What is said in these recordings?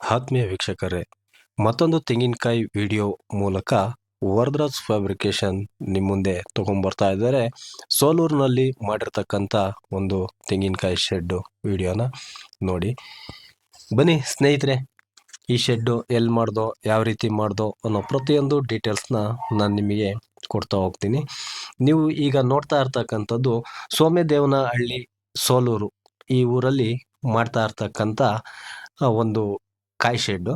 ಆತ್ಮೀಯ ವೀಕ್ಷಕರೇ, ಮತ್ತೊಂದು ತೆಂಗಿನಕಾಯಿ ವಿಡಿಯೋ ಮೂಲಕ ವರದರಾಜ್ ಫ್ಯಾಬ್ರಿಕೇಶನ್ ನಿಮ್ಮ ಮುಂದೆ ತೊಗೊಂಬರ್ತಾ ಇದ್ದಾರೆ. ಸೋಲೂರಿನಲ್ಲಿ ಮಾಡಿರ್ತಕ್ಕಂಥ ಒಂದು ತೆಂಗಿನಕಾಯಿ ಶೆಡ್ಡು ವಿಡಿಯೋನ ನೋಡಿ. ಬನ್ನಿ ಸ್ನೇಹಿತರೆ, ಈ ಶೆಡ್ಡು ಎಲ್ಲಿ ಮಾಡ್ದೋ, ಯಾವ ರೀತಿ ಮಾಡ್ದೋ ಅನ್ನೋ ಪ್ರತಿಯೊಂದು ಡೀಟೇಲ್ಸ್ನ ನಾನು ನಿಮಗೆ ಕೊಡ್ತಾ ಹೋಗ್ತೀನಿ. ನೀವು ಈಗ ನೋಡ್ತಾ ಇರ್ತಕ್ಕಂಥದ್ದು ಸೋಮ್ಯದೇವನಹಳ್ಳಿ ಸೋಲೂರು ಈ ಊರಲ್ಲಿ ಮಾಡ್ತಾ ಇರ್ತಕ್ಕಂಥ ಒಂದು ಕಾಯಿ ಶೆಡ್ಡು.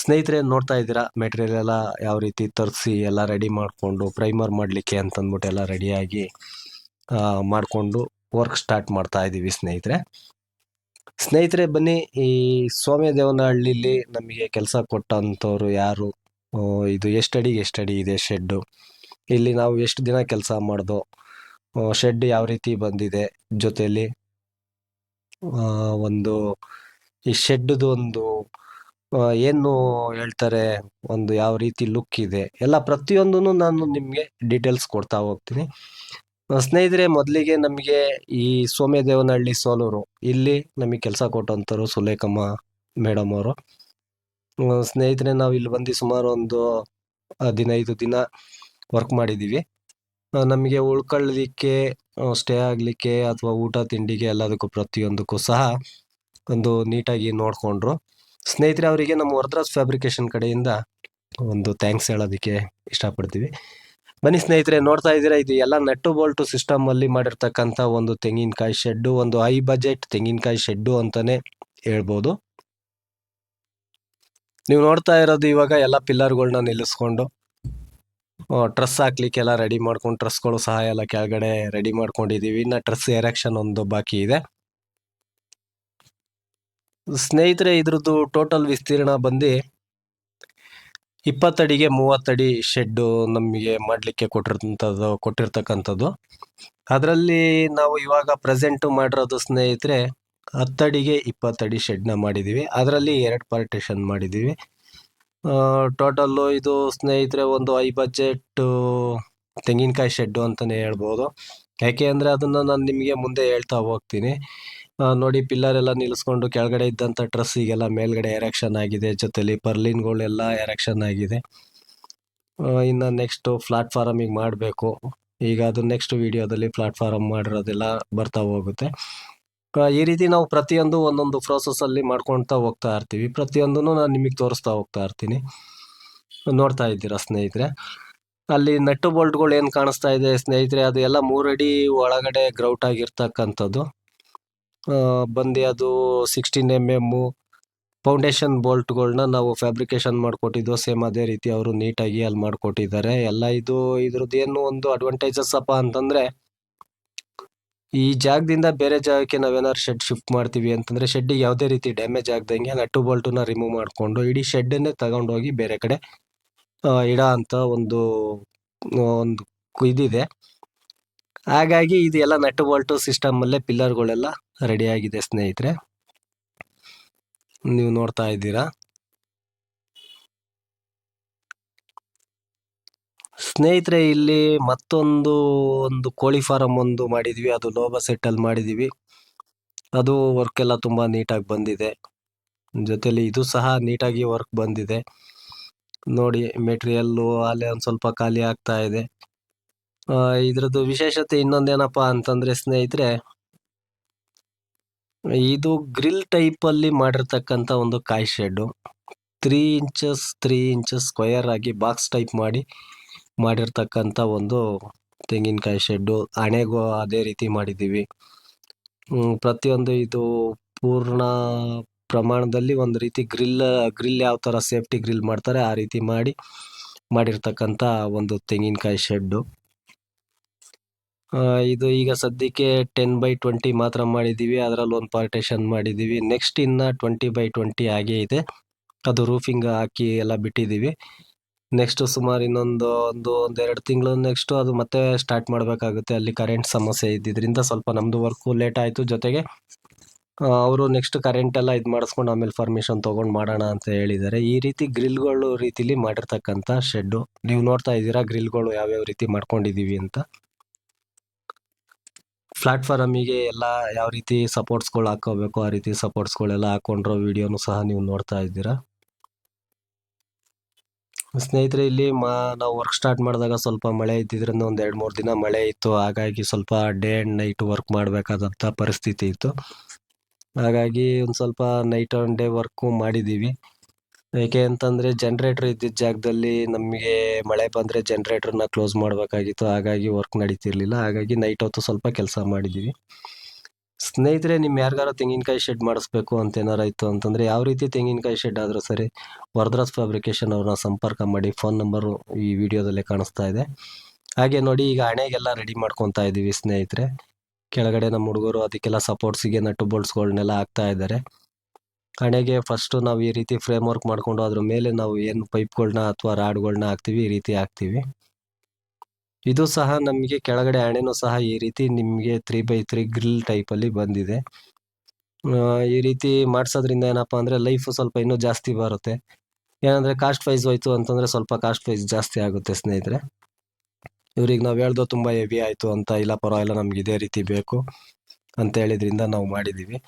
ಸ್ನೇಹಿತರೆ, ನೋಡ್ತಾ ಇದ್ದೀರಾ? ಮೆಟೀರಿಯಲ್ ಎಲ್ಲ ಯಾವ ರೀತಿ ತರಿಸಿ ಎಲ್ಲ ರೆಡಿ ಮಾಡಿಕೊಂಡು ಪ್ರೈಮರ್ ಮಾಡಲಿಕ್ಕೆ ಅಂತಂದ್ಬಿಟ್ಟು ಎಲ್ಲ ರೆಡಿಯಾಗಿ ಮಾಡಿಕೊಂಡು ವರ್ಕ್ ಸ್ಟಾರ್ಟ್ ಮಾಡ್ತಾ ಇದ್ದೀವಿ ಸ್ನೇಹಿತರೆ. ಸ್ನೇಹಿತರೆ, ಬನ್ನಿ. ಈ ಸೋಮ್ಯದೇವನಹಳ್ಳಿಲಿ ನಮಗೆ ಕೆಲಸ ಕೊಟ್ಟಂಥವ್ರು ಯಾರು? ಇದು ಎಷ್ಟು ಅಡಿಗೆ ಎಷ್ಟು ಅಡಿ ಇದೆ ಶೆಡ್ಡು? ಇಲ್ಲಿ ನಾವು ಎಷ್ಟು ದಿನ ಕೆಲಸ ಮಾಡ್ದೋ? ಶೆಡ್ ಯಾವ ರೀತಿ ಬಂದಿದೆ ಜೊತೆಯಲ್ಲಿ? ಒಂದು ಈ ಶೆಡ್ದು ಒಂದು ಏನು ಹೇಳ್ತಾರೆ, ಒಂದು ಯಾವ ರೀತಿ ಲುಕ್ ಇದೆ, ಎಲ್ಲ ಪ್ರತಿಯೊಂದನ್ನು ನಾನು ನಿಮಗೆ ಡೀಟೇಲ್ಸ್ ಕೊಡ್ತಾ ಹೋಗ್ತೀನಿ. ಸ್ನೇಹಿತರೆ, ಮೊದಲಿಗೆ ನಮಗೆ ಈ ಸೋಮ್ಯದೇವನಹಳ್ಳಿ ಸೋಲೂರು, ಇಲ್ಲಿ ನಮಗೆ ಕೆಲಸ ಕೊಟ್ಟಂಥವ್ರು ಸುಲೇಖಮ್ಮ ಮೇಡಮ್ ಅವರು. ಸ್ನೇಹಿತರೆ, ನಾವು ಇಲ್ಲಿ ಬಂದು ಸುಮಾರು ಒಂದು ಹದಿನೈದು ದಿನ ವರ್ಕ್ ಮಾಡಿದ್ದೀವಿ ನಮಗೆ ಉಳ್ಕೊಳ್ಳಲಿಕ್ಕೆ ಸ್ಟೇ ಆಗಲಿಕ್ಕೆ, ಅಥವಾ ಊಟ, ತಿಂಡಿಗೆ ಎಲ್ಲದಕ್ಕೂ ಪ್ರತಿಯೊಂದಕ್ಕೂ ಸಹ ಒಂದು ನೀಟಾಗಿ ನೋಡಿಕೊಂಡ್ರು. ಸ್ನೇಹಿತರೆ, ಅವರಿಗೆ ನಮ್ಮ ವರದರಾಜ್ ಫ್ಯಾಬ್ರಿಕೇಶನ್ ಕಡೆಯಿಂದ ಒಂದು ಥ್ಯಾಂಕ್ಸ್ ಹೇಳೋದಕ್ಕೆ ಇಷ್ಟಪಡ್ತೀವಿ. ಬನ್ನಿ ಸ್ನೇಹಿತರೆ, ನೋಡ್ತಾ ಇದ್ದೀರಾ, ಇದು ಎಲ್ಲ ನೆಟ್ಟು ಬೋಲ್ಟು ಸಿಸ್ಟಮ್ ಅಲ್ಲಿ ಮಾಡಿರ್ತಕ್ಕಂಥ ಒಂದು ತೆಂಗಿನಕಾಯಿ ಶೆಡ್ಡು ಒಂದು ಹೈ ಬಜೆಟ್ ತೆಂಗಿನಕಾಯಿ ಶೆಡ್ಡು ಅಂತಾನೆ ಹೇಳ್ಬೋದು. ನೀವು ನೋಡ್ತಾ ಇರೋದು ಇವಾಗ ಎಲ್ಲ ಪಿಲ್ಲರ್ಗಳನ್ನ ನಿಲ್ಲಿಸ್ಕೊಂಡು ಟ್ರಸ್ ಹಾಕ್ಲಿಕ್ಕೆ ಎಲ್ಲ ರೆಡಿ ಮಾಡ್ಕೊಂಡು ಟ್ರಸ್ಗಳು ಸಹ ಎಲ್ಲ ಕೆಳಗಡೆ ರೆಡಿ ಮಾಡ್ಕೊಂಡಿದೀವಿ ಇನ್ನು ಟ್ರಸ್ ಎರೆಕ್ಷನ್ ಒಂದು ಬಾಕಿ ಇದೆ. ಸ್ನೇಹಿತರೆ, ಇದ್ರದ್ದು ಟೋಟಲ್ ವಿಸ್ತೀರ್ಣ ಬಂದು ಇಪ್ಪತ್ತಡಿಗೆ ಮೂವತ್ತಡಿ ಶೆಡ್ಡು ನಮಗೆ ಮಾಡಲಿಕ್ಕೆ ಕೊಟ್ಟಿರ್ತಂಥದ್ದು ಕೊಟ್ಟಿರ್ತಕ್ಕಂಥದ್ದು. ಅದರಲ್ಲಿ ನಾವು ಇವಾಗ ಪ್ರೆಸೆಂಟು ಮಾಡಿರೋದು ಸ್ನೇಹಿತರೆ, ಹತ್ತಡಿಗೆ ಇಪ್ಪತ್ತಡಿ ಶೆಡ್ನ ಮಾಡಿದ್ದೀವಿ ಅದರಲ್ಲಿ ಎರಡು ಪಾರ್ಟಿಷನ್ ಮಾಡಿದ್ದೀವಿ ಟೋಟಲ್ಲು ಇದು ಸ್ನೇಹಿತರೆ, ಒಂದು ಐ ಬಜೆಟ್ ತೆಂಗಿನಕಾಯಿ ಶೆಡ್ಡು ಅಂತಲೇ ಹೇಳ್ಬೋದು. ಯಾಕೆ ಅಂದರೆ ಅದನ್ನು ನಾನು ನಿಮಗೆ ಮುಂದೆ ಹೇಳ್ತಾ ಹೋಗ್ತೀನಿ. ನೋಡಿ, ಪಿಲ್ಲರ್ ಎಲ್ಲ ನಿಲ್ಲಿಸ್ಕೊಂಡು ಕೆಳಗಡೆ ಇದ್ದಂಥ ಡ್ರೆಸ್ಸಿಗೆಲ್ಲ ಮೇಲ್ಗಡೆ ಎರೆಕ್ಷನ್ ಆಗಿದೆ. ಜೊತೆಲಿ ಪರ್ಲಿನ್ಗಳೆಲ್ಲ ಎರೆಕ್ಷನ್ ಆಗಿದೆ. ಇನ್ನು ನೆಕ್ಸ್ಟು ಪ್ಲಾಟ್ಫಾರಮಿಗೆ ಮಾಡಬೇಕು. ಈಗ ಅದು ನೆಕ್ಸ್ಟ್ ವಿಡಿಯೋದಲ್ಲಿ ಪ್ಲಾಟ್ಫಾರಮ್ ಮಾಡಿರೋದೆಲ್ಲ ಬರ್ತಾ ಹೋಗುತ್ತೆ. ಈ ರೀತಿ ನಾವು ಪ್ರತಿಯೊಂದು ಒಂದೊಂದು ಪ್ರೋಸೆಸ್ಸಲ್ಲಿ ಮಾಡ್ಕೊಳ್ತಾ ಹೋಗ್ತಾ ಇರ್ತೀವಿ. ಪ್ರತಿಯೊಂದನ್ನು ನಾನು ನಿಮಗೆ ತೋರಿಸ್ತಾ ಹೋಗ್ತಾ ಇರ್ತೀನಿ. ನೋಡ್ತಾ ಇದ್ದೀರಾ ಸ್ನೇಹಿತರೆ? ಅಲ್ಲಿ ನಟ್ಟು ಬೋಲ್ಟ್ಗಳು ಏನು ಕಾಣಿಸ್ತಾ ಇದೆ ಸ್ನೇಹಿತರೆ? ಅದು ಎಲ್ಲ ಮೂರಡಿ ಒಳಗಡೆ ಗ್ರೌಟ್ ಆಗಿರ್ತಕ್ಕಂಥದ್ದು. ಬಂದು ಅದು ಸಿಕ್ಸ್ಟೀನ್ ಎಂ ಎಮ್ಮು ಫೌಂಡೇಶನ್ ಬೋಲ್ಟ್ಗಳನ್ನ ನಾವು ಫ್ಯಾಬ್ರಿಕೇಶನ್ ಮಾಡಿಕೊಟ್ಟಿದ್ದು ಸೇಮ್ ಅದೇ ರೀತಿ ಅವರು ನೀಟಾಗಿ ಅಲ್ಲಿ ಮಾಡಿಕೊಟ್ಟಿದ್ದಾರೆ. ಎಲ್ಲ ಇದು ಇದ್ರದ್ದು ಏನು ಒಂದು ಅಡ್ವಾಂಟೇಜಸ್ ಅಪ್ಪ ಅಂತಂದರೆ, ಈ ಜಾಗದಿಂದ ಬೇರೆ ಜಾಗಕ್ಕೆ ನಾವೇನಾದ್ರು ಶೆಡ್ ಶಿಫ್ಟ್ ಮಾಡ್ತೀವಿ ಅಂತಂದರೆ ಶೆಡ್ಡಿಗೆ ಯಾವುದೇ ರೀತಿ ಡ್ಯಾಮೇಜ್ ಆಗ್ದಂಗೆ ನಟ್ಟು ಬೋಲ್ಟನ್ನ ರಿಮೂವ್ ಮಾಡಿಕೊಂಡು ಇಡೀ ಶೆಡ್ಡನ್ನೇ ತಗೊಂಡೋಗಿ ಬೇರೆ ಕಡೆ ಇಡ ಅಂತ ಒಂದು ಒಂದು ಇದಿದೆ. ಹಾಗಾಗಿ ಇದೆಲ್ಲ ನಟ್ಟು ಬೋಲ್ಟು ಸಿಸ್ಟಮಲ್ಲೇ ಪಿಲ್ಲರ್ಗಳೆಲ್ಲ ರೆಡಿ ಆಗಿದೆ ಸ್ನೇಹಿತರೆ. ನೀವು ನೋಡ್ತಾ ಇದ್ದೀರಾ? ಸ್ನೇಹಿತರೆ, ಇಲ್ಲಿ ಮತ್ತೊಂದು, ಒಂದು ಕೋಳಿ ಫಾರಂ ಒಂದು ಮಾಡಿದ್ವಿ. ಅದು ಲೋಬ ಸೆಟ್ಟಲ್ಲಿ ಮಾಡಿದ್ದೀವಿ. ಅದು ವರ್ಕ್ ಎಲ್ಲ ತುಂಬ ನೀಟಾಗಿ ಬಂದಿದೆ. ಜೊತೆಲಿ ಇದು ಸಹ ನೀಟಾಗಿ ವರ್ಕ್ ಬಂದಿದೆ. ನೋಡಿ ಮೆಟೀರಿಯಲ್ಲು ಅಲ್ಲೇ ಒಂದು ಸ್ವಲ್ಪ ಖಾಲಿ ಆಗ್ತಾ ಇದೆ. ಇದ್ರದ್ದು ವಿಶೇಷತೆ ಇನ್ನೊಂದೇನಪ್ಪ ಅಂತಂದರೆ, ಸ್ನೇಹಿತರೆ ಇದು ಗ್ರಿಲ್ ಟೈಪ್ ಅಲ್ಲಿ ಮಾಡಿರ್ತಕ್ಕಂಥ ಒಂದು ಕಾಯಿ shed three inches three inches square ಆಗಿ ಬಾಕ್ಸ್ ಟೈಪ್ ಮಾಡಿ ಮಾಡಿರ್ತಕ್ಕಂಥ ಒಂದು ತೆಂಗಿನಕಾಯಿ ಶೆಡ್ಡು ಹಣೆಗೂ ಅದೇ ರೀತಿ ಮಾಡಿದ್ದೀವಿ. ಪ್ರತಿಯೊಂದು ಇದು ಪೂರ್ಣ ಪ್ರಮಾಣದಲ್ಲಿ ಒಂದು ರೀತಿ ಗ್ರಿಲ್ ಗ್ರಿಲ್ ಯಾವ ಥರ ಸೇಫ್ಟಿ ಗ್ರಿಲ್ ಮಾಡ್ತಾರೆ ಆ ರೀತಿ ಮಾಡಿ ಮಾಡಿರ್ತಕ್ಕಂಥ ಒಂದು ತೆಂಗಿನಕಾಯಿ ಶೆಡ್ಡು ಆ, ಇದು ಈಗ ಸದ್ಯಕ್ಕೆ ಟೆನ್ ಬೈ ಟ್ವೆಂಟಿ ಮಾತ್ರ ಮಾಡಿದ್ದೀವಿ. ಅದರಲ್ಲಿ ಒಂದು ಪಾರ್ಟೇಷನ್ ಮಾಡಿದ್ದೀವಿ. ನೆಕ್ಸ್ಟ್ ಇನ್ನು ಟ್ವೆಂಟಿ ಬೈ ಟ್ವೆಂಟಿ ಹಾಗೆ ಇದೆ. ಅದು ರೂಫಿಂಗ್ ಹಾಕಿ ಎಲ್ಲ ಬಿಟ್ಟಿದ್ದೀವಿ. ನೆಕ್ಸ್ಟ್ ಸುಮಾರು ಇನ್ನೊಂದು ಒಂದು ಒಂದೆರಡು ತಿಂಗಳು ನೆಕ್ಸ್ಟು ಅದು ಮತ್ತೆ ಸ್ಟಾರ್ಟ್ ಮಾಡಬೇಕಾಗುತ್ತೆ. ಅಲ್ಲಿ ಕರೆಂಟ್ ಸಮಸ್ಯೆ ಇದ್ದಿದ್ದರಿಂದ ಸ್ವಲ್ಪ ನಮ್ಮದು ವರ್ಕು ಲೇಟ್ ಆಯಿತು ಜೊತೆಗೆ ಅವರು ನೆಕ್ಸ್ಟ್ ಕರೆಂಟ್ ಎಲ್ಲ ಇದು ಮಾಡಿಸ್ಕೊಂಡು ಆಮೇಲೆ ಪರ್ಮಿಷನ್ ತೊಗೊಂಡು ಮಾಡೋಣ ಅಂತ ಹೇಳಿದ್ದಾರೆ. ಈ ರೀತಿ ಗ್ರಿಲ್ಗಳು ರೀತಿಲಿ ಮಾಡಿರ್ತಕ್ಕಂಥ ಶೆಡ್ಡು ನೀವು ನೋಡ್ತಾ ಇದ್ದೀರಾ ಗ್ರಿಲ್ಗಳು ಯಾವ್ಯಾವ ರೀತಿ ಮಾಡ್ಕೊಂಡಿದ್ದೀವಿ ಅಂತ. ಪ್ಲಾಟ್ಫಾರಮಿಗೆ ಎಲ್ಲ ಯಾವ ರೀತಿ ಸಪೋರ್ಟ್ಸ್ಗಳು ಹಾಕೋಬೇಕು, ಆ ರೀತಿ ಸಪೋರ್ಟ್ಸ್ಗಳೆಲ್ಲ ಹಾಕೊಂಡಿರೋ ವಿಡಿಯೋನು ಸಹ ನೀವು ನೋಡ್ತಾ ಇದ್ದೀರಾ? ಸ್ನೇಹಿತರೆ, ಇಲ್ಲಿ ಮಾ, ನಾವು ವರ್ಕ್ ಸ್ಟಾರ್ಟ್ ಮಾಡಿದಾಗ ಸ್ವಲ್ಪ ಮಳೆ ಇದ್ದಿದ್ರಿಂದ ಒಂದು ಎರಡು ಮೂರು ದಿನ ಮಳೆ ಇತ್ತು. ಹಾಗಾಗಿ ಸ್ವಲ್ಪ ಡೇ ಆ್ಯಂಡ್ ನೈಟ್ ವರ್ಕ್ ಮಾಡಬೇಕಾದಂಥ ಪರಿಸ್ಥಿತಿ ಇತ್ತು. ಹಾಗಾಗಿ ಒಂದು ಸ್ವಲ್ಪ ನೈಟ್ ಆ್ಯಂಡ್ ಡೇ ವರ್ಕು ಮಾಡಿದ್ದೀವಿ. ಏಕೆ ಅಂತಂದ್ರೆ ಜನರೇಟರ್ ಇದ್ದಿದ್ದ ಜಾಗದಲ್ಲಿ ನಮಗೆ ಮಳೆ ಬಂದರೆ ಜನ್ರೇಟ್ರನ್ನ ಕ್ಲೋಸ್ ಮಾಡಬೇಕಾಗಿತ್ತು. ಹಾಗಾಗಿ ವರ್ಕ್ ನಡೀತಿರ್ಲಿಲ್ಲ. ಹಾಗಾಗಿ ನೈಟ್ ಹೊತ್ತು ಸ್ವಲ್ಪ ಕೆಲಸ ಮಾಡಿದ್ದೀವಿ ಸ್ನೇಹಿತರೆ ನಿಮ್ಮ ಯಾರಿಗಾರ ತೆಂಗಿನಕಾಯಿ ಶೆಡ್ ಮಾಡಿಸ್ಬೇಕು ಅಂತ ಏನಾರ ಇತ್ತು ಅಂತಂದ್ರೆ ಯಾವ ರೀತಿ ತೆಂಗಿನಕಾಯಿ ಶೆಡ್ ಆದರೂ ಸರಿ ವರದರಾಜ್ ಫ್ಯಾಬ್ರಿಕೇಶನ್ ಅವ್ರನ್ನ ಸಂಪರ್ಕ ಮಾಡಿ ಫೋನ್ ನಂಬರು ಈ ವಿಡಿಯೋದಲ್ಲೇ ಕಾಣಿಸ್ತಾ ಇದೆ. ಹಾಗೆ ನೋಡಿ, ಈಗ ಹಣೆಗೆಲ್ಲ ರೆಡಿ ಮಾಡ್ಕೊತಾ ಇದ್ದೀವಿ ಸ್ನೇಹಿತರೆ. ಕೆಳಗಡೆ ನಮ್ಮ ಹುಡುಗರು ಅದಕ್ಕೆಲ್ಲ ಸಪೋರ್ಟ್ಸಿಗೆ ನಟ್ಟು ಬೋಲ್ಟ್ಸ್ಗಳನ್ನೆಲ್ಲ ಹಾಕ್ತಾ ಇದ್ದಾರೆ. ಹಣೆಗೆ ಫಸ್ಟು ನಾವು ಈ ರೀತಿ ಫ್ರೇಮ್ ವರ್ಕ್ ಮಾಡಿಕೊಂಡು ಅದ್ರ ಮೇಲೆ ನಾವು ಏನು ಪೈಪ್ಗಳನ್ನ ಅಥವಾ ರಾಡ್ಗಳನ್ನ ಹಾಕ್ತೀವಿ, ಈ ರೀತಿ ಹಾಕ್ತೀವಿ. ಇದು ಸಹ ನಮಗೆ ಕೆಳಗಡೆ ಹಣೆನೂ ಸಹ ಈ ರೀತಿ ನಿಮಗೆ ತ್ರೀ ಬೈ ತ್ರೀ ಗ್ರಿಲ್ ಟೈಪಲ್ಲಿ ಬಂದಿದೆ. ಈ ರೀತಿ ಮಾಡಿಸೋದ್ರಿಂದ ಏನಪ್ಪ ಅಂದರೆ ಲೈಫು ಸ್ವಲ್ಪ ಇನ್ನೂ ಜಾಸ್ತಿ ಬರುತ್ತೆ. ಏನಂದರೆ ಕಾಸ್ಟ್ ವೈಸ್ ಹೋಯ್ತು ಅಂತಂದರೆ ಸ್ವಲ್ಪ ಕಾಸ್ಟ್ ವೈಸ್ ಜಾಸ್ತಿ ಆಗುತ್ತೆ ಸ್ನೇಹಿತರೆ. ಇವ್ರಿಗೆ ನಾವು ಹೇಳ್ದೋ ತುಂಬ ಹೆವಿ ಆಯಿತು ಅಂತ ಇಲ್ಲ ಪರವಾಗಿಲ್ಲ ನಮ್ಗೆ ಇದೇ ರೀತಿ ಬೇಕು ಅಂತ ಹೇಳಿದ್ರಿಂದ ನಾವು ಮಾಡಿದ್ದೀವಿ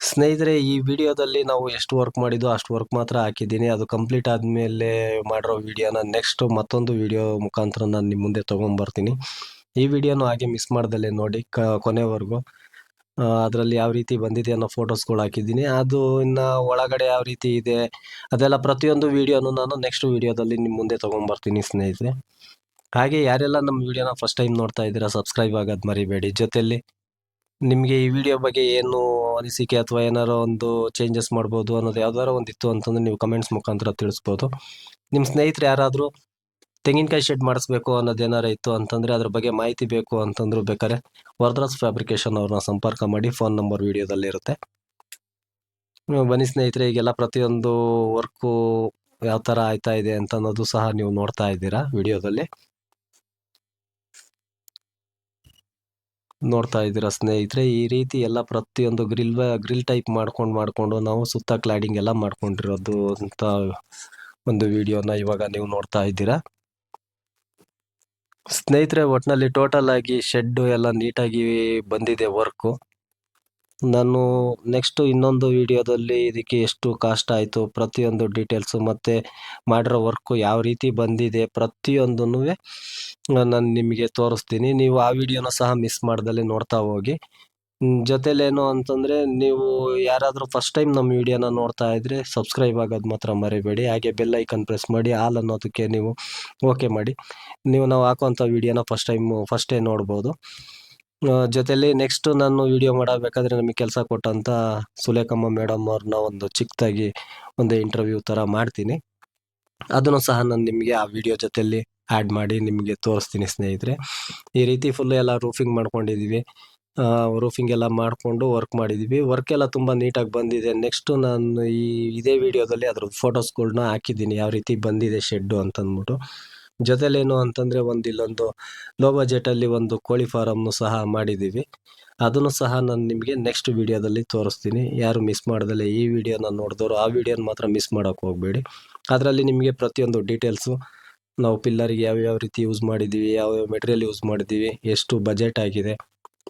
ಸ್ನೇಹಿತರೆ, ಈ ವಿಡಿಯೋದಲ್ಲಿ ನಾವು ಎಷ್ಟು ವರ್ಕ್ ಮಾಡಿದ್ದು ಅಷ್ಟು ವರ್ಕ್ ಮಾತ್ರ ಹಾಕಿದ್ದೀನಿ. ಅದು ಕಂಪ್ಲೀಟ್ ಆದಮೇಲೆ ಮಾಡಿರೋ ವಿಡಿಯೋನ ನೆಕ್ಸ್ಟ್ ಮತ್ತೊಂದು ವಿಡಿಯೋ ಮುಖಾಂತರ ನಾನು ನಿಮ್ಮ ಮುಂದೆ ತೊಗೊಂಬರ್ತೀನಿ ಈ ವಿಡಿಯೋನು ಹಾಗೆ ಮಿಸ್ ಮಾಡ್ದಲ್ಲೇ ನೋಡಿ, ಕ, ಕೊನೆವರೆಗೂ. ಅದರಲ್ಲಿ ಯಾವ ರೀತಿ ಬಂದಿದೆ ಅನ್ನೋ ಫೋಟೋಸ್ಗಳು ಹಾಕಿದ್ದೀನಿ. ಅದು ಇನ್ನು ಒಳಗಡೆ ಯಾವ ರೀತಿ ಇದೆ, ಅದೆಲ್ಲ ಪ್ರತಿಯೊಂದು ವಿಡಿಯೋನು ನಾನು ನೆಕ್ಸ್ಟ್ ವಿಡಿಯೋದಲ್ಲಿ ನಿಮ್ಮ ಮುಂದೆ ತೊಗೊಂಬರ್ತೀನಿ ಸ್ನೇಹಿತರೆ. ಹಾಗೆ ಯಾರೆಲ್ಲ ನಮ್ಮ ವಿಡಿಯೋನ ಫಸ್ಟ್ ಟೈಮ್ ನೋಡ್ತಾ ಇದ್ದೀರಾ ಸಬ್ಸ್ಕ್ರೈಬ್ ಆಗೋದು ಮರಿಬೇಡಿ. ಜೊತೆಯಲ್ಲಿ ನಿಮಗೆ ಈ ವಿಡಿಯೋ ಬಗ್ಗೆ ಏನು ಅನಿಸಿಕೆ ಅಥವಾ ಏನಾರೋ ಒಂದು ಚೇಂಜಸ್ ಮಾಡ್ಬೋದು ಅನ್ನೋದು ಯಾವ್ದಾರ ಒಂದು ಇತ್ತು ಅಂತಂದ್ರೆ ನೀವು ಕಮೆಂಟ್ಸ್ ಮುಖಾಂತರ ತಿಳಿಸ್ಬೋದು. ನಿಮ್ಮ ಸ್ನೇಹಿತರು ಯಾರಾದರೂ ತೆಂಗಿನಕಾಯಿ ಶೆಡ್ ಮಾಡಿಸ್ಬೇಕು ಅನ್ನೋದು ಏನಾರ ಇತ್ತು ಅಂತಂದರೆ ಅದ್ರ ಬಗ್ಗೆ ಮಾಹಿತಿ ಬೇಕು ಅಂತಂದ್ರು ಬೇಕಾದ್ರೆ ವರದರಾಜ್ ಫ್ಯಾಬ್ರಿಕೇಶನ್ ಅವ್ರನ್ನ ಸಂಪರ್ಕ ಮಾಡಿ ಫೋನ್ ನಂಬರ್ ವಿಡಿಯೋದಲ್ಲಿ ಇರುತ್ತೆ. ನೀವು ಬನ್ನಿ ಸ್ನೇಹಿತರೆ, ಈಗೆಲ್ಲ ಪ್ರತಿಯೊಂದು ವರ್ಕು ಯಾವ ಥರ ಆಯ್ತಾ ಇದೆ ಅಂತ ಅನ್ನೋದು ಸಹ ನೀವು ನೋಡ್ತಾ ಇದ್ದೀರಾ ವಿಡಿಯೋದಲ್ಲಿ ನೋಡ್ತಾ ಇದ್ದೀರಾ ಸ್ನೇಹಿತರೆ, ಈ ರೀತಿ ಎಲ್ಲ ಪ್ರತಿಯೊಂದು ಗ್ರಿಲ್ ಗ್ರಿಲ್ ಟೈಪ್ ಮಾಡ್ಕೊಂಡು, ಮಾಡಿಕೊಂಡು ನಾವು ಸುತ್ತ ಕ್ಲಾಡಿಂಗ್ ಎಲ್ಲ ಮಾಡ್ಕೊಂಡಿರೋದು ಅಂತ ಒಂದು ವಿಡಿಯೋನ ಇವಾಗ ನೀವು ನೋಡ್ತಾ ಇದ್ದೀರಾ. ಸ್ನೇಹಿತರೆ ಒಟ್ಟಿನಲ್ಲಿ ಟೋಟಲ್ ಆಗಿ ಶೆಡ್ಡು ಎಲ್ಲ ನೀಟಾಗಿ ಬಂದಿದೆ ವರ್ಕು ನಾನು ನೆಕ್ಸ್ಟ್ ಇನ್ನೊಂದು ವಿಡಿಯೋದಲ್ಲಿ ಇದಕ್ಕೆ ಎಷ್ಟು ಕಾಸ್ಟ್ ಆಯಿತು, ಪ್ರತಿಯೊಂದು ಡೀಟೇಲ್ಸು ಮತ್ತು ಮಾಡಿರೋ ವರ್ಕು ಯಾವ ರೀತಿ ಬಂದಿದೆ ಪ್ರತಿಯೊಂದೂ ನಾನು ನಿಮಗೆ ತೋರಿಸ್ತೀನಿ. ನೀವು ಆ ವಿಡಿಯೋನ ಸಹ ಮಿಸ್ ಮಾಡ್ದಲ್ಲಿ ನೋಡ್ತಾ ಹೋಗಿ. ಜೊತೇಲೇನು ಅಂತಂದರೆ ನೀವು ಯಾರಾದರೂ ಫಸ್ಟ್ ಟೈಮ್ ನಮ್ಮ ವಿಡಿಯೋನ ನೋಡ್ತಾ ಇದ್ರೆ ಸಬ್ಸ್ಕ್ರೈಬ್ ಆಗೋದು ಮಾತ್ರ ಮರಿಬೇಡಿ. ಹಾಗೆ ಬೆಲ್ ಐಕನ್ ಪ್ರೆಸ್ ಮಾಡಿ ಆಲ್ ಅನ್ನೋದಕ್ಕೆ ನೀವು ಓಕೆ ಮಾಡಿ. ನೀವು ನಾವು ಹಾಕುವಂಥ ವಿಡಿಯೋನ ಫಸ್ಟ್ ಟೈಮು ಫಸ್ಟೇ ನೋಡ್ಬೋದು. ಜೊತೆಲಿ ನೆಕ್ಸ್ಟ್ ನಾನು ವಿಡಿಯೋ ಮಾಡಬೇಕಾದ್ರೆ ನಮಗೆ ಕೆಲಸ ಕೊಟ್ಟಂತ ಸುಲೇಖಮ್ಮ ಮೇಡಮ್ ಅವ್ರನ್ನ ಒಂದು ಚಿಕ್ಕದಾಗಿ ಒಂದು ಇಂಟರ್ವ್ಯೂ ಥರ ಮಾಡ್ತೀನಿ. ಅದನ್ನು ಸಹ ನಾನು ನಿಮಗೆ ಆ ವಿಡಿಯೋ ಜೊತೆಲಿ ಆ್ಯಡ್ ಮಾಡಿ ನಿಮಗೆ ತೋರಿಸ್ತೀನಿ ಸ್ನೇಹಿತರೆ. ಈ ರೀತಿ ಫುಲ್ ಎಲ್ಲ ರೂಫಿಂಗ್ ಮಾಡ್ಕೊಂಡಿದ್ದೀವಿ ರೂಫಿಂಗ್ ಎಲ್ಲ ಮಾಡಿಕೊಂಡು ವರ್ಕ್ ಮಾಡಿದ್ದೀವಿ ವರ್ಕ್ ಎಲ್ಲ ತುಂಬ ನೀಟಾಗಿ ಬಂದಿದೆ. ನೆಕ್ಸ್ಟು ನಾನು ಈ, ಇದೇ ವಿಡಿಯೋದಲ್ಲಿ ಅದ್ರ ಫೋಟೋಸ್ಗಳ್ನ ಹಾಕಿದ್ದೀನಿ. ಯಾವ ರೀತಿ ಬಂದಿದೆ ಶೆಡ್ಡು ಅಂತಂದ್ಬಿಟ್ಟು. ಜೊತೆಲೇನು ಅಂತಂದರೆ ಒಂದು ಇಲ್ಲೊಂದು ಲೋ ಬಜೆಟಲ್ಲಿ ಒಂದು ಕೋಳಿ ಫಾರಮ್ನು ಸಹ ಮಾಡಿದ್ದೀವಿ ಅದನ್ನು ಸಹ ನಾನು ನಿಮಗೆ ನೆಕ್ಸ್ಟ್ ವಿಡಿಯೋದಲ್ಲಿ ತೋರಿಸ್ತೀನಿ. ಯಾರು ಮಿಸ್ ಮಾಡ್ದಲೆ ಈ ವಿಡಿಯೋನ ನೋಡಿದವರು ಆ ವಿಡಿಯೋನ ಮಾತ್ರ ಮಿಸ್ ಮಾಡೋಕ್ಕೆ ಹೋಗಬೇಡಿ. ಅದರಲ್ಲಿ ನಿಮಗೆ ಪ್ರತಿಯೊಂದು ಡೀಟೇಲ್ಸು ನಾವು ಪಿಲ್ಲರಿಗೆ ಯಾವ್ಯಾವ ರೀತಿ ಯೂಸ್ ಮಾಡಿದ್ದೀವಿ ಯಾವ್ಯಾವ ಮೆಟೀರಿಯಲ್ ಯೂಸ್ ಮಾಡಿದ್ದೀವಿ ಎಷ್ಟು ಬಜೆಟ್ ಆಗಿದೆ,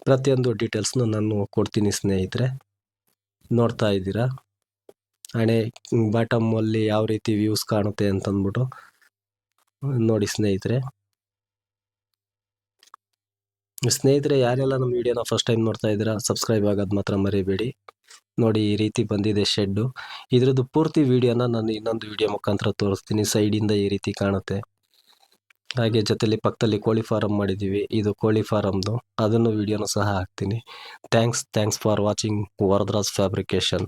ಪ್ರತಿಯೊಂದು ಡೀಟೇಲ್ಸ್ನ ನಾನು ಕೊಡ್ತೀನಿ ಸ್ನೇಹಿತರೆ. ನೋಡ್ತಾ ಇದ್ದೀರಾ? ಹಣೆ ಬಾಟಮಲ್ಲಿ ಯಾವ ರೀತಿ ವ್ಯೂಸ್ ಕಾಣುತ್ತೆ ಅಂತಂದ್ಬಿಟ್ಟು. ನೋಡಿ ಸ್ನೇಹಿತರೆ. ಸ್ನೇಹಿತರೆ, ಯಾರೆಲ್ಲ ನಮ್ಮ ವಿಡಿಯೋನ ಫಸ್ಟ್ ಟೈಮ್ ನೋಡ್ತಾ ಇದ್ದೀರಾ ಸಬ್ಸ್ಕ್ರೈಬ್ ಆಗೋದು ಮಾತ್ರ ಮರಿಬೇಡಿ. ನೋಡಿ, ಈ ರೀತಿ ಬಂದಿದೆ ಶೆಡ್ಡು ಇದ್ರದ್ದು ಪೂರ್ತಿ ವಿಡಿಯೋನ ನಾನು ಇನ್ನೊಂದು ವಿಡಿಯೋ ಮುಖಾಂತರ ತೋರಿಸ್ತೀನಿ. ಸೈಡಿಂದ ಈ ರೀತಿ ಕಾಣುತ್ತೆ. ಹಾಗೆ ಜೊತೆಲಿ ಪಕ್ಕದಲ್ಲಿ ಕೋಳಿ ಫಾರಮ್ ಮಾಡಿದ್ದೀವಿ. ಇದು ಕೋಳಿ ಫಾರಮ್ದು ಅದನ್ನು ವಿಡಿಯೋನು ಸಹ ಹಾಕ್ತೀನಿ. Thanks thanks for watching Varadaraj fabrication